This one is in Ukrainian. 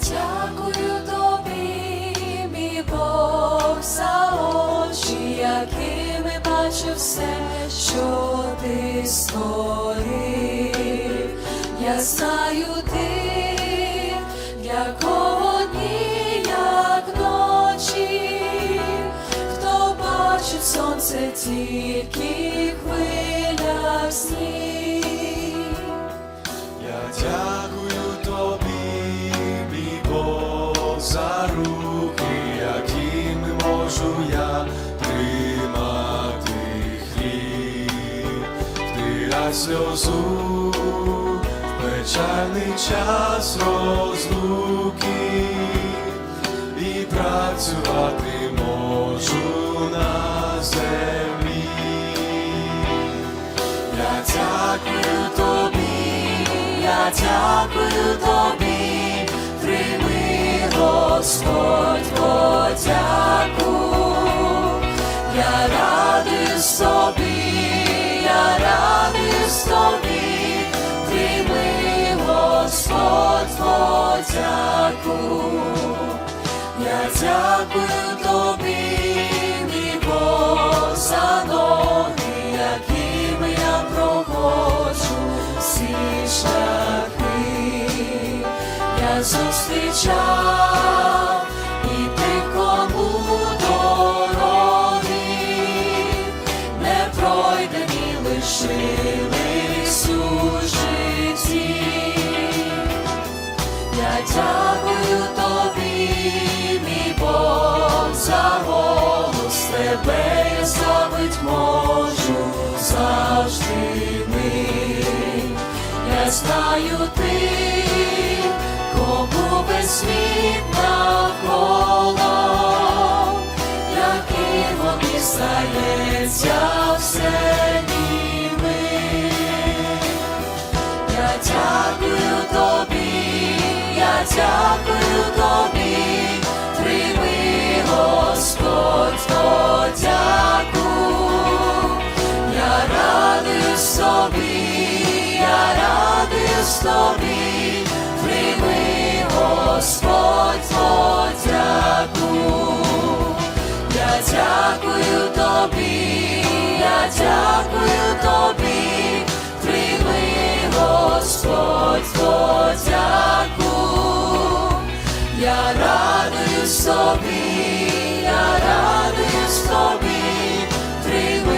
Дякую тобі, Бог, за очі, якими бачу все, що ти створив. Я знаю ти, для кого дні, як ночі, хто бачить сонце тільки в хвилях сніг. За руки, якими можу я тримати хліб, втирай сльозу в печальний час розлуки і працювати можу на землі. Я дякую тобі, Я дякую тобі, Господь, подяку. Я радуюсь тобі, я радуюсь тобі, прийми, Господь, подяку. Я дякую тобі, мій Бог, за ноги, якими я проходжу всі шляхи. Я зустрічав і ти кому дороги, не пройдені лишились у житті. Я дякую тобі, мій Бог, за голос тебе я славить можу завжди ми. Я знаю ти, світ навколо, все. Я дякую тобі, я дякую тобі, прийми, Господь, подяку. Я радуюсь тобі, я тобі, прийми, Господь. Я дякую тобі, я дякую тобі, прийми, Господь. Я радуюсь тобі, я радуюсь тобі, прийми.